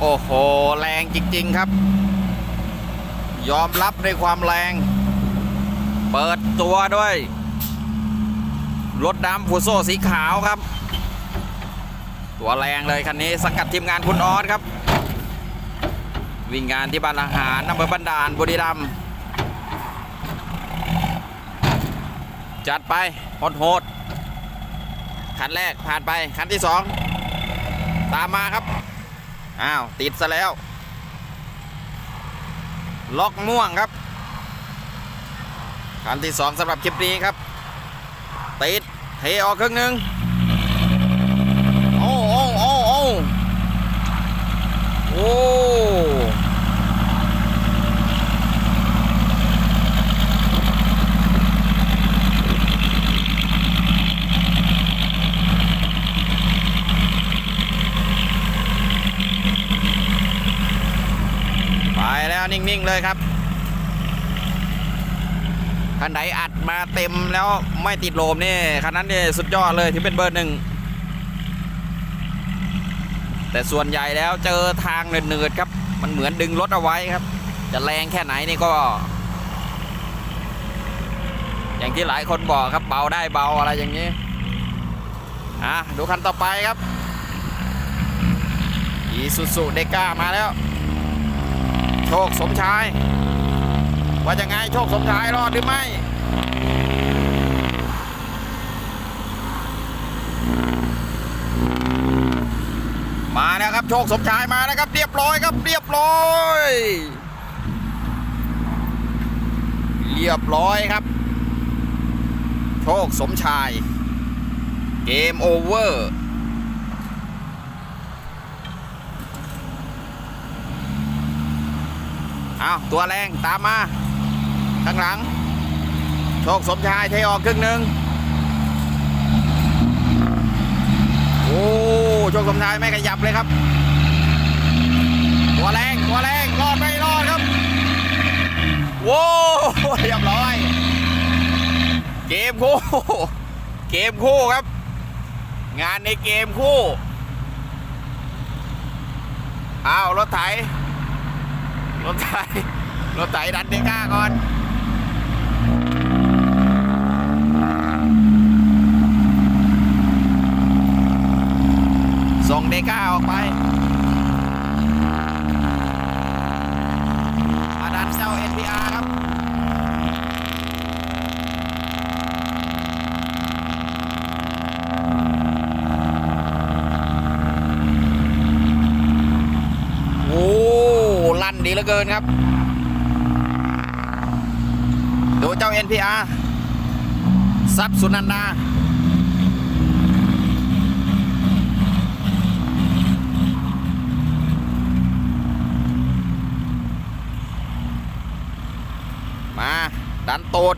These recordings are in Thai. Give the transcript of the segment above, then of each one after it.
โอ้โห แรงจริง ๆ ครับ ยอมรับในความแรง เปิดตัวด้วย รถดำฟูโซสีขาวครับ ตัวแรงเลยคันนี้สังกัดทีมงานคุณออสครับ วิ่งงานที่บ้านอาหารอำเภอบันดาลบุรีรัมย์จัดไปโหดโหดๆคันแรกผ่านไป คันที่สอง ตามมาครับ อ้าว ติดซะแล้ว ล็อกม่วงครับคันที่สองสำหรับคลิปนี้ครับ ติดเทออกครึ่งหนึ่งโอ้โอ้โอ้โอ้โอ้ไปแล้ว นิ่งๆเลยครับคันไหนอัดมาเต็มแล้วไม่ติดโลมนี่คันนั้นนี่สุดยอดเลยที่เป็นเบอร์หนึ่งแต่ส่วนใหญ่แล้วเจอทางเนืดๆครับ มันเหมือนดึงรถเอาไว้ครับ จะแรงแค่ไหนนี่ก็ อย่างที่หลายคนบอกครับเบาได้เบาอะไรอย่างนี้อะดูคันต่อไปครับอีซูซูเดก้ามาแล้ว โชคสมชาย ว่าจะไงโชคสมชายรอดหรือไม่มาแล้วครับโชคสมชายมาแล้วครับ เรียบร้อยครับ เรียบร้อย เรียบร้อยครับ โชคสมชาย เกมโอเวอร์ เอาตัวแรงตามมา ข้างหลัง โชคสมชายเทออกครึ่งหนึ่งโอ้โชคสมชายไม่ขยับเลยครับ ตัวแรงตัวแรงรอดไม่รอดครับโว้เรียบร้อย เกมคู่ เกมคู่ครับ งานในเกมคู่อ้าวรถไถ รถไถรถไถดันเดก้าก่อนส่งเดก้าออกไป ลั่นดีเหลือเกินครับ ดูเจ้า NPR ซับสุนันดามา ดันตูด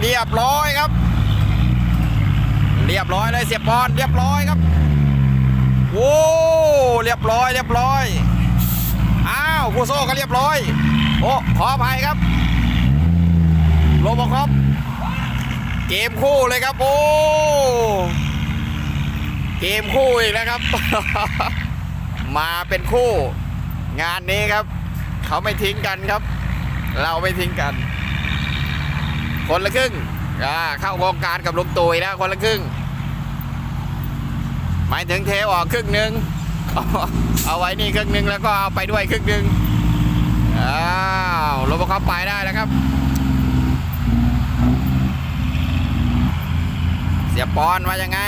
เรียบร้อยครับ เรียบร้อยเลยเสียบอลเรียบร้อยครับโว้เรียบร้อยเรียบร้อยอ้าวคูโซ่ก็เรียบร้อย โอ้ขออภัยครับโลบอคอปเกมคู่เลยครับ โอ้เกมคู่อีกแล้วครับ มาเป็นคู่ งานนี้ครับ เขาไม่ทิ้งกันครับ เราไม่ทิ้งกัน คนละครึ่งเข้าโครงการกับลุงตุยแล้วคนละครึ่ง หมายถึงเทออกครึ่งหนึ่งเอาไว้นี่ครึ่งหนึ่งแล้วก็เอาไปด้วยครึ่งหนึ่ง อ้าวรถเขาไปได้แล้วครับ เสียปอนว่ายังไง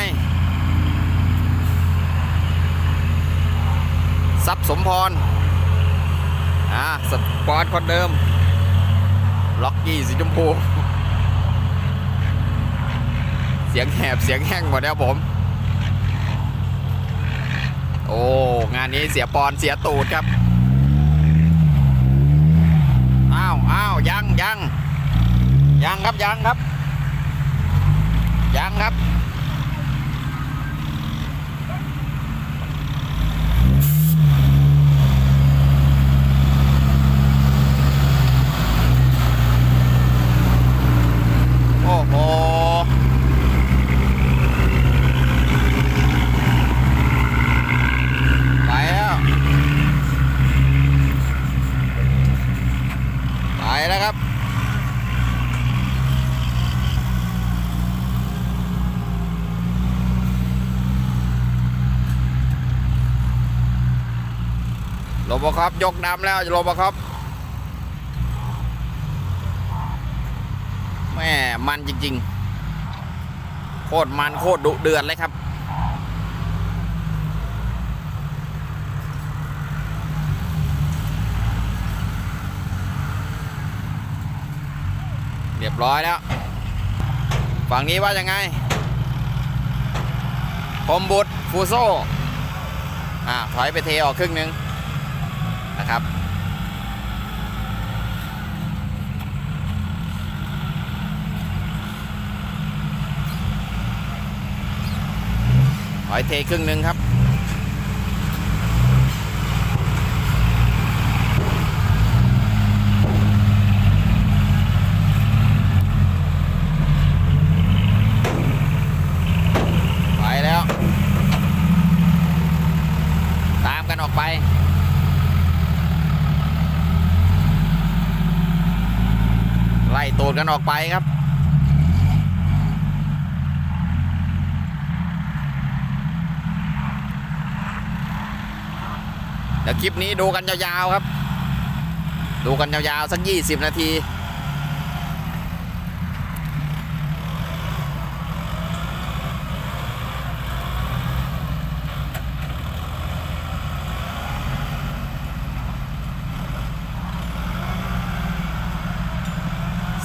ซับสมพร อ่าสปอนคนเดิม ล็อกกี้สีชมพู เสียงแหบเสียงแห้งหมดแล้วผม โอ้ งานนี้เสียปอนเสียตูดครับ อ้าวยังยัง ยังครับยังครับ ยังครับ โอ้โหไปแล้วไปแล้วครับ โรบอคอปยกดำแล้วโรบอคอปแม่มันจริง ๆ โคตรมันโคตรดุเดือดเลยครับเรียบร้อยแล้ว ฝั่งนี้ว่ายังไงพรมบุตรฟูโซอ่าถอยไปเทออกครึ่งหนึ่ง นะครับ หอยเทครึ่งหนึ่งครับ ไปแล้ว ตามกันออกไป ไล่ตูด กันออกไปครับ เดี๋ยวคลิปนี้ดูกันยาวๆครับ ดูกันยาวๆสัก20นาที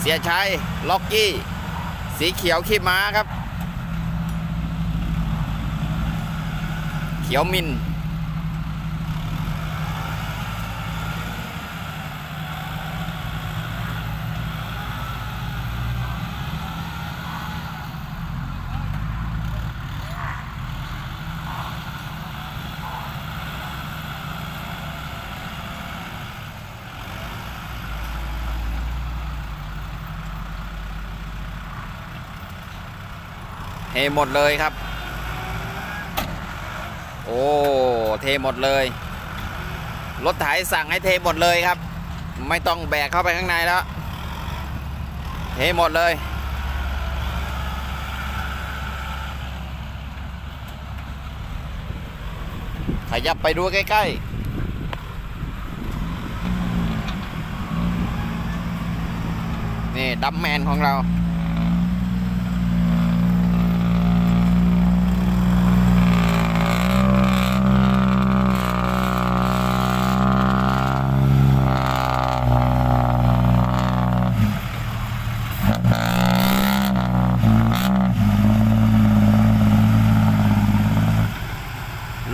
เสียชัยล็อกกี้ สีเขียวขี้ม้าครับ เขียวมิน เทหมดเลยครับ โอ้เทหมดเลย รถไถสั่งให้เทหมดเลยครับ ไม่ต้องแบกเข้าไปข้างในแล้ว เทหมดเลยขยับไปดูใกล้ๆนี่ดัมแมนของเรา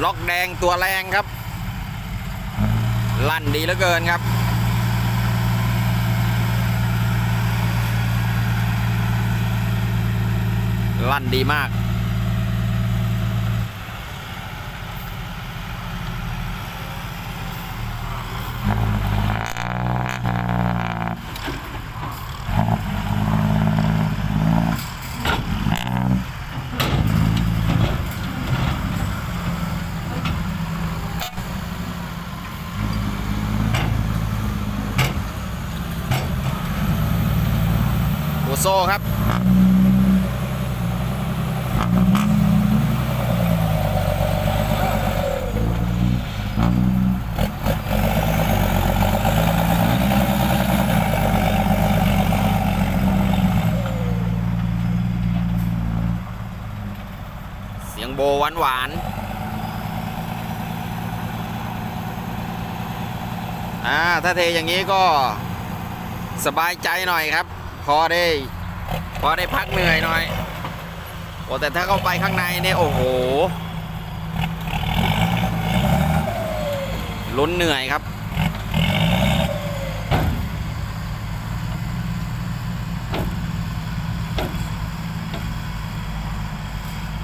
ล็อกแดงตัวแรงครับ ลั่นดีเหลือเกินครับลั่นดีมาก ซครับเสียงโบหวานหวานอ่าถ้าเทอย่างนี้ก็สบายใจหน่อยครับ พอได้ พอได้พักเหนื่อยหน่อย โอ้แต่ถ้าเข้าไปข้างในเนี่ยโอ้โห ลุ้นเหนื่อยครับ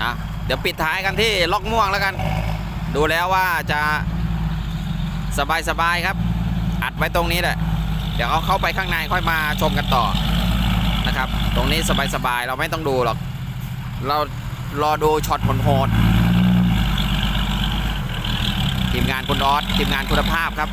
นะเดี๋ยวปิดท้ายกันที่ล็อกม่วงแล้วกัน ดูแล้วว่าจะสบายๆครับ อัดไว้ตรงนี้แหละ เดี๋ยวเอาเข้าไปข้างในค่อยมาชมกันต่อ ตรงนี้สบายๆ เราไม่ต้องดูหรอก เรารอดูช็อตโหดๆทีมงานคุณออสทีมงานคุณภาพครับ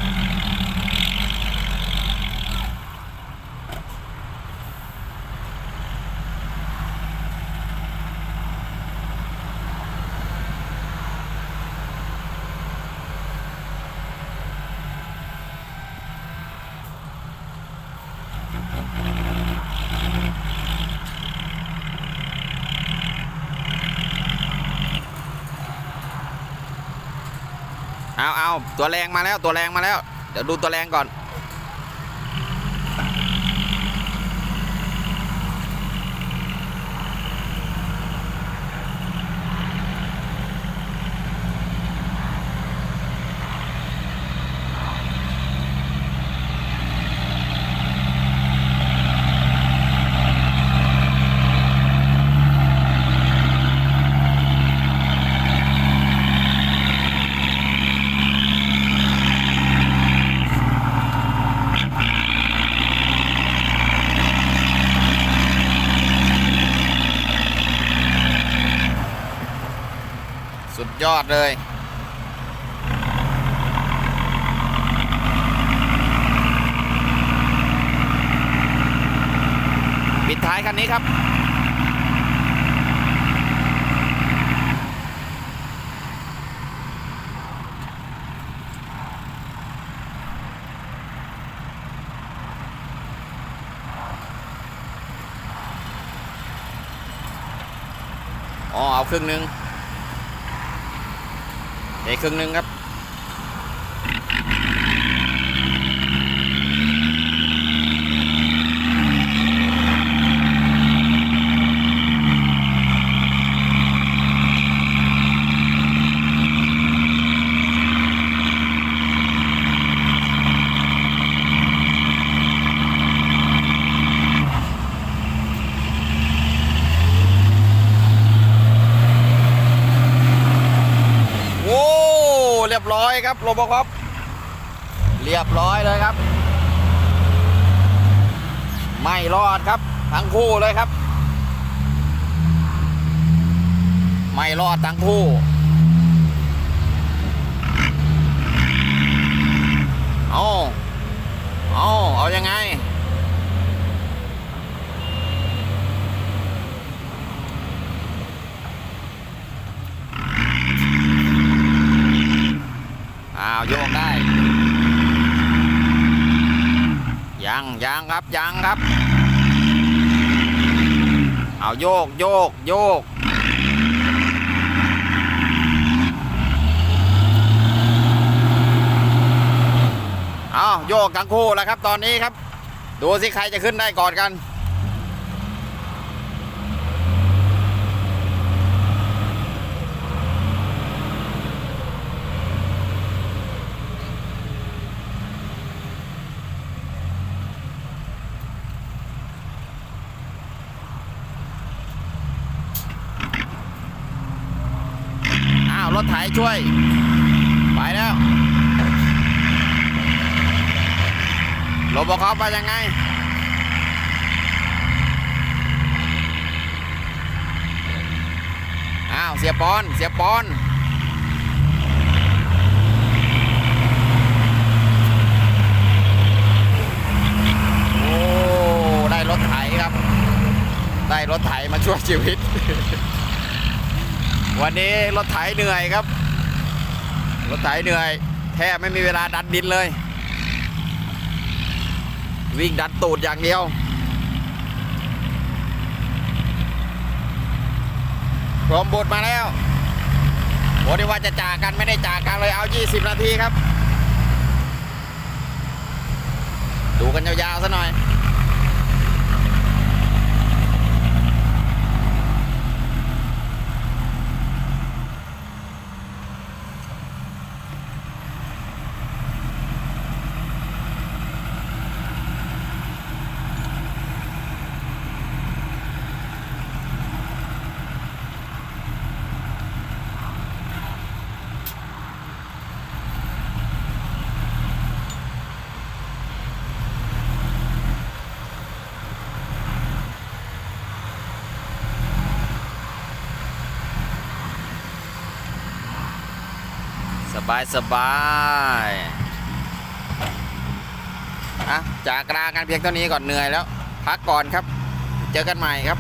เอาเอาตัวแรงมาแล้วตัวแรงมาแล้ว เดี๋ยวดูตัวแรงก่อน ยอดเลย ปิดท้ายคันนี้ครับอ๋อเอาครึ่งหนึง เอกครึ่งหนึ่งครับ โอ้เรียบร้ อยครับโรบอคอบเรียบร้อยเลยครับ ไม่รอดครับ ทั้งคู่เลยครับ ไม่รอดทั้งคู่ เอาเอาเอายังไง อ้าวโยกได้ ยังครับยังครับ เอาโยกโยกโยกเอาโยกทั้งคู่แล้วครับตอนนี้ครับ ดูสิใครจะขึ้นได้ก่อนกัน ถไถช่วย ไปแล้วโรบอคอปไปยังไงอ้าวเสียปอนเสียปอนโอ้ได้รถไถครับ ได้รถไถมาช่วยชีวิต วันนี้รถไถเหนื่อยครับ รถไถเหนื่อย แทบไม่มีเวลาดันดินเลย วิ่งดันตูดอย่างเดียว พร้อมบทมาแล้วโอ้ที่ว่าจะจากกันไม่ได้จากกันเลยเอา 20 นาทีครับ ดูกันยาวๆซะหน่อย บายสบายอะจากลากันเพียงเท่านี้ก่อนเหนื่อยแล้ว พักก่อนครับ เจอกันใหม่ครับ